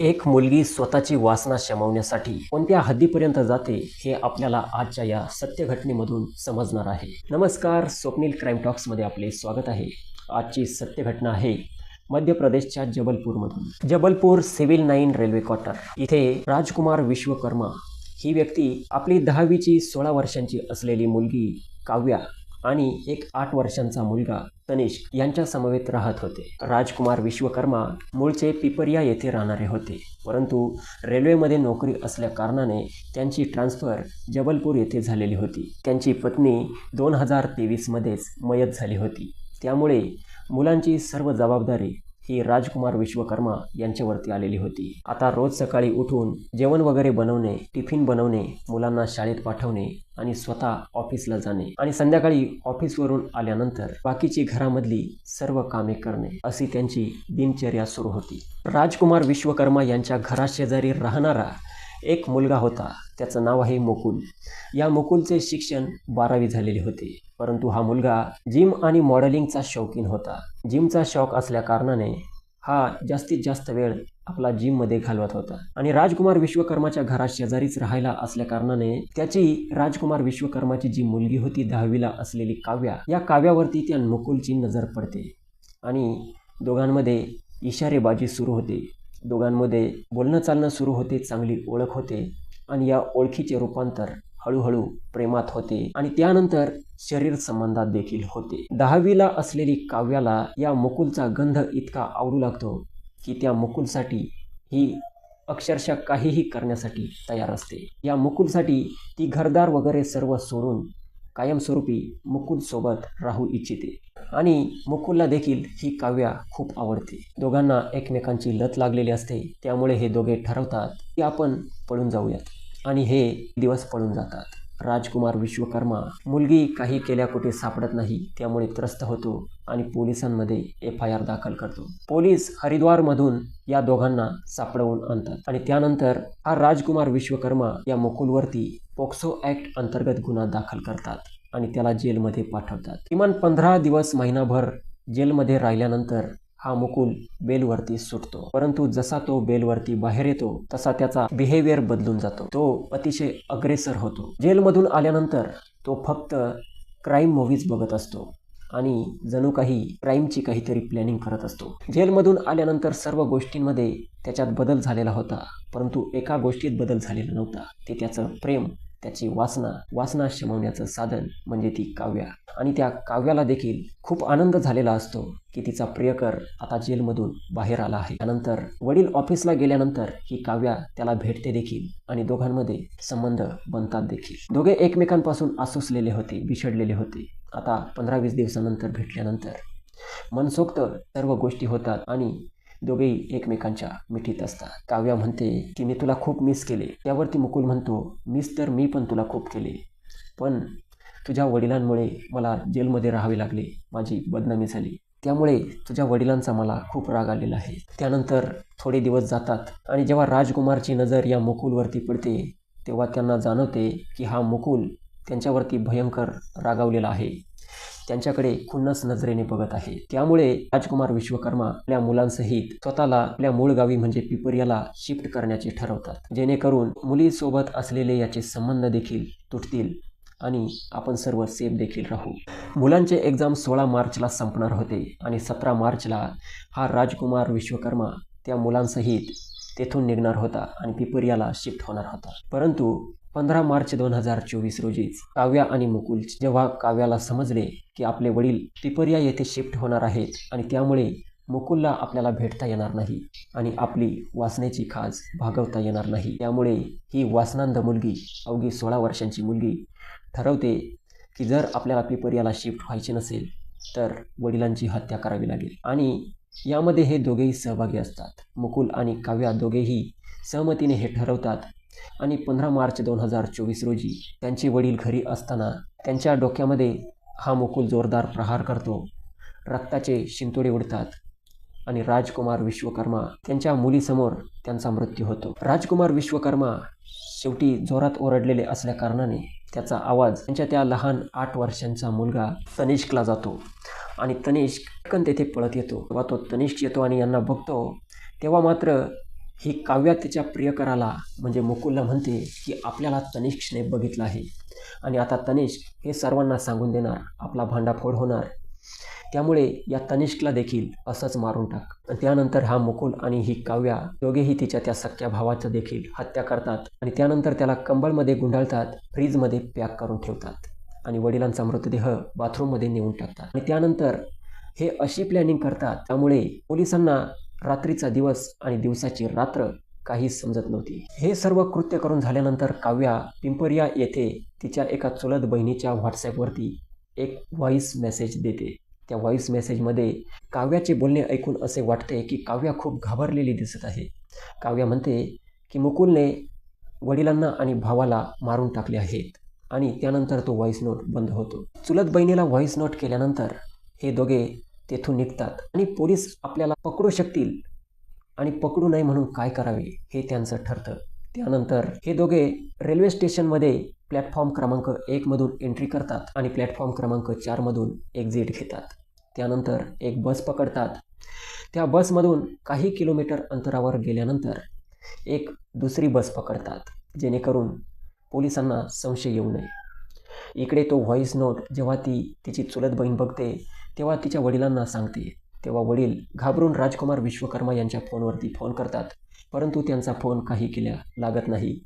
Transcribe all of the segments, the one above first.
एक मुलगी स्वतःची वासना शमवण्यासाठी कोणत्या हद्दीपर्यंत जाते हे आपल्याला आजच्या या सत्य घटनेमधून समजणार आहे. नमस्कार स्वप्नील क्राईम टॉक्समध्ये आपले स्वागत आहे. आजची सत्य घटना आहे मध्य प्रदेशच्या जबलपूरमधून. Jabalpur civil nine railway quarter. इथे राजकुमार विश्वकर्मा ही व्यक्ती आपली दहावीची सोळा वर्षांची असलेली मुलगी काव्या आणि एक आठ वर्षांचा मुलगा तनिष्क यांच्या समवेत राहत होते. राजकुमार विश्वकर्मा मूळचे पिपरिया येथे राहणारे होते. परंतु रेल्वेमध्ये नोकरी असल्या कारणाने त्यांची ट्रान्सफर जबलपूर येथे झालेली होती. त्यांची पत्नी दोन हजार तेवीसमध्येच मयत झाली होती. त्यामुळे मुलांची सर्व जबाबदारी ही राजकुमार विश्वकर्मा यांच्यावरती आलेली होती. आता रोज सकाळी उठून जेवण वगैरे बनवणे टिफिन बनवणे मुलांना शाळेत पाठवणे आणि स्वतः ऑफिसला जाणे आणि संध्याकाळी ऑफिसवरून आल्यानंतर बाकीची घरामधली सर्व कामे करणे अशी त्यांची दिनचर्या सुरू होती. राजकुमार विश्वकर्मा यांच्या घराशेजारी राहणारा एक मुलगा होता त्याचं नाव आहे मुकुल. या मुकुलचे शिक्षण बारावी झालेले होते. परंतु हा मुलगा जिम आणि मॉडेलिंगचा शौकीन होता. जिमचा शौक असल्या कारणाने हा जास्तीत जास्त वेळ आपला जिममध्ये घालवत होता. आणि राजकुमार विश्वकर्माच्या घरात शेजारीच राहायला असल्या कारणाने त्याची राजकुमार विश्वकर्माची जी मुलगी होती दहावीला असलेली काव्या या काव्यावरती त्या मुकुलची नजर पडते. आणि दोघांमध्ये इशारेबाजी सुरू होते. दोघांमध्ये बोलणं चालणं सुरू होते चांगली ओळख होते आणि या ओळखीचे रूपांतर हळूहळू प्रेमात होते आणि त्यानंतर शरीर संबंधात देखील होते. दहावीला असलेली काव्याला या मुकुलचा गंध इतका आवडू लागतो की त्या मुकुलसाठी ही अक्षरशः काहीही करण्यासाठी तयार असते. या मुकुलसाठी ती घरदार वगैरे सर्व सोडून कायमस्वरूपी मुकुलसोबत राहू इच्छिते. आणि मुकुलला देखील ही काव्या खूप आवडते. दोघांना एकमेकांची लत लागलेली असते. त्यामुळे हे दोघे ठरवतात की आपण पळून जाऊयात. आणि हे दिवस पळून जातात. राजकुमार विश्वकर्मा मुलगी काही केल्या कुठे सापडत नाही त्यामुळे त्रस्त होतो आणि पोलिसांमध्ये एफ आय आर दाखल करतो. पोलीस हरिद्वारमधून या दोघांना सापडवून आणतात आणि त्यानंतर हा राजकुमार विश्वकर्मा या मुकुलवरती पोक्सो ॲक्ट अंतर्गत गुन्हा दाखल करतात आणि त्याला जेलमध्ये पाठवतात. किमान पंधरा दिवस महिनाभर जेलमध्ये राहिल्यानंतर हा मुकुल बेलवरती सुटतो. परंतु जसा तो बेलवरती बाहेर येतो तसा त्याचा बिहेवियर बदलून जातो. तो अतिशय अग्रेसर होतो. जेलमधून आल्यानंतर तो फक्त क्राईम मूव्हीज बघत असतो आणि जणू काही क्राईमची काहीतरी प्लॅनिंग करत असतो. जेलमधून आल्यानंतर सर्व गोष्टींमध्ये त्याच्यात बदल झालेला होता परंतु एका गोष्टीत बदल झालेला नव्हता ते त्याचं प्रेम त्याची वासना वासना शमवण्याचं साधन म्हणजे ती काव्या. आणि त्या काव्याला देखील खूप आनंद झालेला असतो की तिचा प्रियकर आता जेलमधून बाहेर आला आहे. त्यानंतर वडील ऑफिसला गेल्यानंतर ही काव्या त्याला भेटते देखील आणि दोघांमध्ये संबंध बनतात देखील. दोघे एकमेकांपासून आसुसलेले होते बिछडलेले होते. आता पंधरा वीस दिवसानंतर भेटल्यानंतर मनसोक्त सर्व गोष्टी होतात आणि दोघेही एकमेकांच्या मिठीत असतात. काव्या म्हणते की मी तुला खूप मिस केले. त्यावरती मुकुल म्हणतो मिस तर मी पण तुला खूप केले. पण तुझ्या वडिलांमुळे मला जेलमध्ये राहावे लागले. माझी बदनामी झाली. त्यामुळे तुझ्या वडिलांचा मला खूप राग आलेला आहे. त्यानंतर थोडे दिवस जातात आणि जेव्हा राजकुमारची नजर या मुकुलवरती पडते तेव्हा त्यांना जाणवते की हा मुकुल त्यांच्यावरती भयंकर रागावलेला आहे. त्यांच्याकडे खुन्नस नजरेने बघत आहे. त्यामुळे राजकुमार विश्वकर्मा आपल्या मुलांसहित स्वतःला आपल्या मूळ गावी म्हणजे पिपरियाला शिफ्ट करण्याचे ठरवतात. जेणेकरून मुलीसोबत असलेले याचे संबंध देखील तुटतील आणि आपण सर्व सेफ देखील राहू. मुलांचे एक्झाम सोळा मार्चला संपणार होते आणि सतरा मार्चला हा राजकुमार विश्वकर्मा त्या मुलांसहित तेथून निघणार होता आणि पिपरियाला शिफ्ट होणार होता. परंतु पंधरा मार्च दोन हजार चोवीस रोजीच काव्या आणि मुकुल जेव्हा काव्याला समजले की आपले वडील पिपरिया येथे शिफ्ट होणार आहेत आणि त्यामुळे मुकुलला आपल्याला भेटता येणार नाही आणि आपली वासनेची खाज भागवता येणार नाही त्यामुळे ही वासनांद मुलगी अवघी सोळा वर्षांची मुलगी ठरवते की जर आपल्याला पिपरियाला शिफ्ट व्हायचे नसेल तर वडिलांची हत्या करावी लागेल. आणि यामध्ये हे दोघेही सहभागी असतात. मुकुल आणि काव्या दोघेही सहमतीने हे ठरवतात आणि पंधरा मार्च दोन हजार चोवीस रोजी त्यांचे वडील घरी असताना त्यांच्या डोक्यामध्ये हा मुकुल जोरदार प्रहार करतो. रक्ताचे शिंतोडे उडतात आणि राजकुमार विश्वकर्मा त्यांच्या मुलीसमोर त्यांचा मृत्यू होतो. राजकुमार विश्वकर्मा शेवटी जोरात ओरडलेले असल्या कारणाने त्याचा आवाज त्यांच्या त्या लहान आठ वर्षांचा मुलगा तनिष्कला जातो आणि तनिष्क पटकन तेथे पळत येतो. तेव्हा तो तनिष्क येतो आणि यांना बघतो तेव्हा मात्र ही काव्या तिच्या प्रियकराला म्हणजे मुकुलला म्हणते की आपल्याला तनिष्कने बघितलं आहे. आणि आता तनिष्क हे सर्वांना सांगून देणार आपला भांडाफोड होणार. त्यामुळे या तनिष्कला देखील असंच मारून टाक. आणि त्यानंतर हा मुकुल आणि ही काव्या दोघेही तिच्या त्या सख्या भावाचं देखील हत्या करतात आणि त्यानंतर त्याला कंबळमध्ये गुंडाळतात फ्रीजमध्ये पॅक करून ठेवतात आणि वडिलांचा मृतदेह बाथरूममध्ये नेऊन टाकतात. आणि त्यानंतर हे अशी प्लॅनिंग करतात त्यामुळे पोलिसांना रात्रीचा दिवस आणि दिवसाची रात्र काही समजत नव्हती. हे सर्व कृत्य करून झाल्यानंतर काव्या पिंपरिया येथे तिच्या एका चुलत बहिणीच्या व्हॉट्सॲपवरती एक व्हॉईस मेसेज देते. त्या व्हॉईस मेसेजमध्ये काव्याचे बोलणे ऐकून असे वाटते की काव्या खूप घाबरलेली दिसत आहे. काव्या म्हणते की मुकुलने वडिलांना आणि भावाला मारून टाकले आहेत आणि त्यानंतर तो व्हॉईस नोट बंद होतो. चुलत बहिणीला व्हॉईस नोट केल्यानंतर हे दोघे तेथून निघतात आणि पोलीस आपल्याला पकडू शकतील. आणि पकडू नये म्हणून काय करावे हे त्यांचं ठरतं. त्यानंतर हे दोघे रेल्वे स्टेशनमध्ये प्लॅटफॉर्म क्रमांक एकमधून एंट्री करतात आणि प्लॅटफॉर्म क्रमांक चारमधून एक्झिट घेतात. त्यानंतर एक बस पकडतात. त्या बसमधून काही किलोमीटर अंतरावर गेल्यानंतर एक दुसरी बस पकडतात जेणेकरून पोलिसांना संशय येऊ नये. इकडे तो व्हॉईस नोट जेव्हा ती तिची चुलत बहीण बघते तेव्हा तिच्या वडिलांना सांगते. तेव्हा वडील घाबरून राजकुमार विश्वकर्मा यांच्या फोनवरती फोन करतात. परंतु त्यांचा फोन काही केल्या लागत नाही.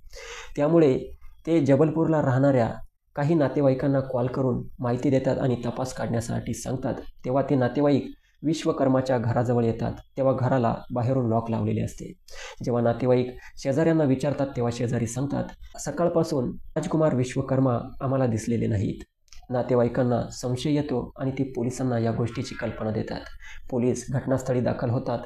त्यामुळे ते जबलपूरला राहणाऱ्या काही नातेवाईकांना कॉल करून माहिती देतात आणि तपास काढण्यासाठी सांगतात. तेव्हा ते नातेवाईक विश्वकर्माच्या घराजवळ येतात. तेव्हा घराला बाहेरून लॉक लावलेले असते. जेव्हा नातेवाईक शेजाऱ्यांना विचारतात तेव्हा शेजारी सांगतात सकाळपासून राजकुमार विश्वकर्मा आम्हाला दिसलेले नाहीत. नातेवाईकांना संशय येतो आणि ते पोलिसांना या गोष्टीची कल्पना देतात. पोलीस घटनास्थळी दाखल होतात.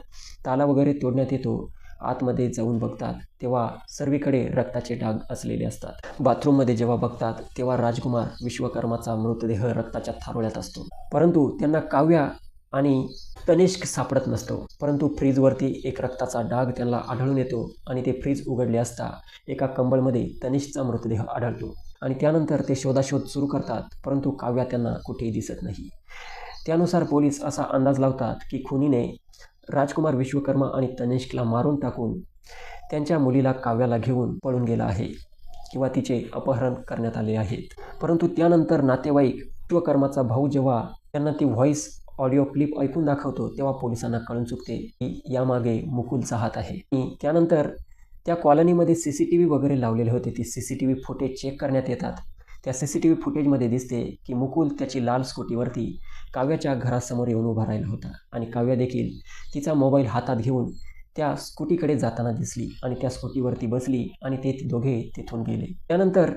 ताला वगैरे तोडण्यात येतो. आतमध्ये जाऊन बघतात. तेव्हा सर्वीकडे रक्ताचे डाग असलेले असतात. बाथरूममध्ये जेव्हा बघतात तेव्हा राजकुमार विश्वकर्माचा मृतदेह रक्ताच्या थारोळ्यात असतो. परंतु त्यांना काव्या आणि तनिष्क सापडत नसतो. परंतु फ्रीजवरती एक रक्ताचा डाग त्यांना आढळून येतो आणि ते फ्रीज उघडले असता एका कंबळमध्ये तनिष्कचा मृतदेह आढळतो. आणि त्यानंतर ते शोधाशोध सुरू करतात परंतु काव्या त्यांना कुठेही दिसत नाही. त्यानुसार पोलीस असा अंदाज लावतात की खुनीने राजकुमार विश्वकर्मा आणि तनिष्कला मारून टाकून त्यांच्या मुलीला काव्याला घेऊन पळून गेला आहे किंवा तिचे अपहरण करण्यात आले आहेत. परंतु त्यानंतर नातेवाईक विश्वकर्माचा भाऊ जेव्हा त्यांना ती व्हॉईस ऑडिओ क्लिप ऐकून दाखवतो तेव्हा पोलिसांना कळून चुकते की यामागे मुकुलचा हात आहे. त्यानंतर त्या कॉलनीमध्ये सी सी टी व्ही वगैरे लावलेले होते. ती C C T V footage check करण्यात येतात. त्या सी सी टी व्ही फुटेजमध्ये दिसते की मुकुल त्याची लाल स्कूटीवरती काव्याच्या घरासमोर येऊन उभा राहिला होता आणि काव्या देखील तिचा मोबाईल हातात घेऊन त्या स्कूटीकडे जाताना दिसली आणि त्या स्कूटीवरती बसली आणि ते दोघे तिथून गेले. त्यानंतर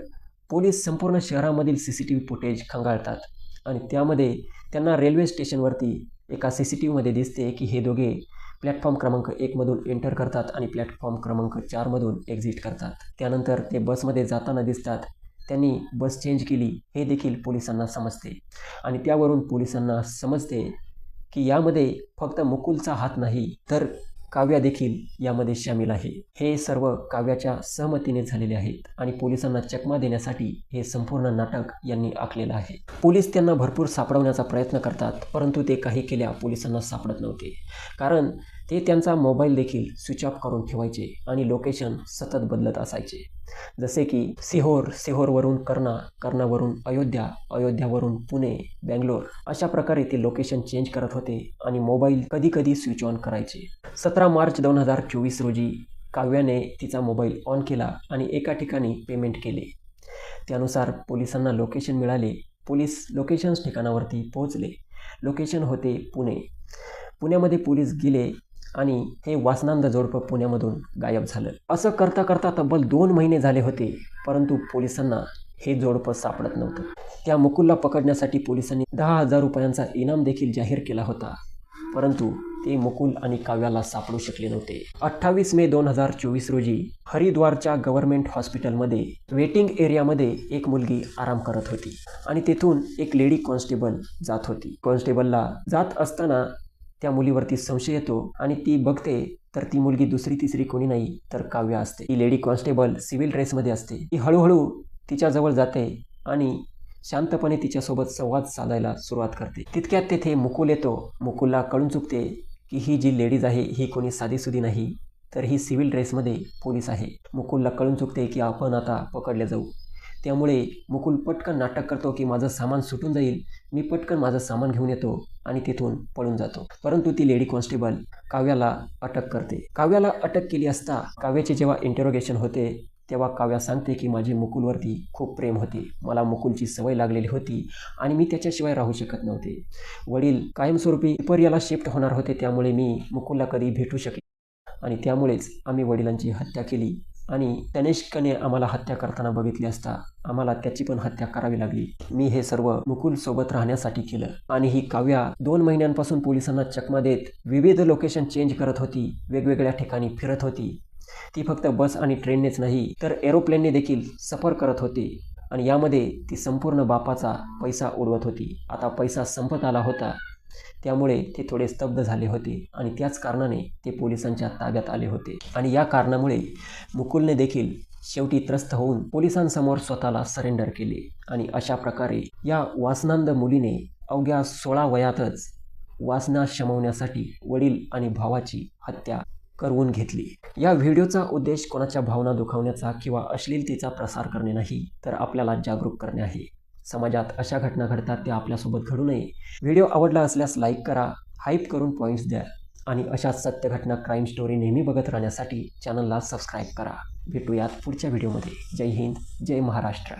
पोलीस संपूर्ण शहरामधील C C T V footage खंगाळतात आणि त्यामध्ये त्यांना रेल्वे स्टेशनवरती एका सी सी टी व्हीमध्ये दिसते की हे दोघे प्लॅटफॉर्म क्रमांक एकमधून एंटर करतात आणि प्लॅटफॉर्म क्रमांक चारमधून एक्झिट करतात. त्यानंतर ते बसमध्ये जाताना दिसतात. त्यांनी बस चेंज केली. हे देखील पोलिसांना समजते. आणि त्यावरून पोलिसांना समजते की यामध्ये फक्त मुकुलचा हात नाही तर काव्या देखील यामध्ये सामील आहे. हे सर्व काव्याच्या सहमतीने झालेले आहेत आणि पोलिसांना चकमा देण्यासाठी हे संपूर्ण नाटक यांनी आखलेलं आहे. पोलीस त्यांना भरपूर सापडवण्याचा प्रयत्न करतात परंतु ते काही केल्या पोलिसांना सापडत नव्हते. कारण ते त्यांचा मोबाईल देखील स्विच ऑफ करून ठेवायचे आणि लोकेशन सतत बदलत असायचे. जसे की सिहोर सिहोरवरून कर्णा कर्णावरून अयोध्या अयोध्यावरून पुणे बँगलोर अशा प्रकारे ते लोकेशन चेंज करत होते आणि मोबाईल कधी कधी स्विच ऑन करायचे. सतरा मार्च दोन हजार चोवीस रोजी काव्याने तिचा मोबाईल ऑन केला आणि एका ठिकाणी पेमेंट केले. त्यानुसार पोलिसांना लोकेशन मिळाले. पोलीस लोकेशन्स ठिकाणावरती पोहोचले. लोकेशन होते पुणे. पुण्यामध्ये पोलीस गेले आणि हे वासनांद जोडपं पुण्यामधून गायब झालं. असं करता करता तब्बल दोन महिने झाले होते परंतु पोलिसांना हे जोडपं सापडत नव्हतं. त्या मुकुलला पकडण्यासाठी पोलिसांनी दहा हजार रुपयांचा इनाम देखील जाहीर केला होता परंतु ते मुकुल आणि काव्याला सापडू शकले नव्हते. अठ्ठावीस मे दोन हजार चोवीस रोजी हरिद्वारच्या गव्हर्नमेंट हॉस्पिटलमध्ये वेटिंग एरियामध्ये एक मुलगी आराम करत होती आणि तेथून एक लेडी कॉन्स्टेबल जात होती. कॉन्स्टेबलला जात असताना त्या मुलीवरती संशय येतो आणि ती बघते तर ती मुलगी दुसरी तिसरी कोणी नाही तर काव्या असते. ती लेडी कॉन्स्टेबल सिव्हिल ड्रेसमध्ये असते. ती हळूहळू तिच्याजवळ जाते आणि शांतपणे तिच्यासोबत संवाद साधायला सुरुवात करते. तितक्यात तेथे मुकुल येतो. मुकुलला कळून चुकते की ही जी लेडीज आहे ही कोणी साधीसुधी नाही तर ही सिव्हिल ड्रेसमध्ये पोलीस आहे. मुकुलला कळून चुकते की आपण आता पकडले जाऊ. त्यामुळे मुकुल पटकन नाटक करतो की माझं सामान सुटून जाईल. मी पटकन माझं सामान घेऊन येतो आणि तिथून पळून जातो. परंतु ती लेडी कॉन्स्टेबल काव्याला अटक करते. काव्याला अटक केली असता काव्याचे जेव्हा इंटरोगेशन होते तेव्हा काव्या सांगते की माझे मुकुलवरती खूप प्रेम होते. मला मुकुलची सवय लागलेली होती आणि मी त्याच्याशिवाय राहू शकत नव्हते. वडील कायमस्वरूपी याला शिफ्ट होणार होते त्यामुळे मी मुकुलला कधी भेटू शके आणि त्यामुळेच आम्ही वडिलांची हत्या केली. आणि तनिष्कने आम्हाला हत्या करताना बघितली असता आम्हाला त्याची पण हत्या करावी लागली. मी हे सर्व मुकुल सोबत राहण्यासाठी केलं. आणि ही काव्या दोन महिन्यांपासून पोलिसांना चकमा देत विविध लोकेशन चेंज करत होती. वेगवेगळ्या ठिकाणी फिरत होती. ती फक्त बस आणि ट्रेननेच नाही तर एरोप्लेनने देखील सफर करत होती. आणि यामध्ये ती संपूर्ण बापाचा पैसा उडवत होती. आता पैसा संपत आला होता. त्यामुळे ते थोडे स्तब्ध झाले होते आणि त्याच कारणाने ते पोलिसांच्या ताब्यात आले होते. आणि या कारणामुळे मुकुलने देखील शेवटी त्रस्त होऊन पोलिसांसमोर स्वतःला सरेंडर केले. आणि अशा प्रकारे या वासनांद मुलीने अवघ्या सोळा वयातच वासना शमवण्यासाठी वडील आणि भावाची हत्या करवून घेतली. या व्हिडिओचा उद्देश कोणाच्या भावना दुखावण्याचा किंवा अश्लीलतेचा प्रसार करणे नाही तर आपल्याला जागरूक करणे आहे. समाजात अशा घटना घडतात त्या आपल्यासोबत घडू नये. व्हिडिओ आवडला असल्यास लाईक करा हाईप करून पॉईंट्स द्या आणि अशाच सत्य घटना क्राईम स्टोरी नेहमी बघत राहण्यासाठी चॅनलला सबस्क्राईब करा. भेटूयात पुढच्या व्हिडिओमध्ये. जय हिंद जय महाराष्ट्र.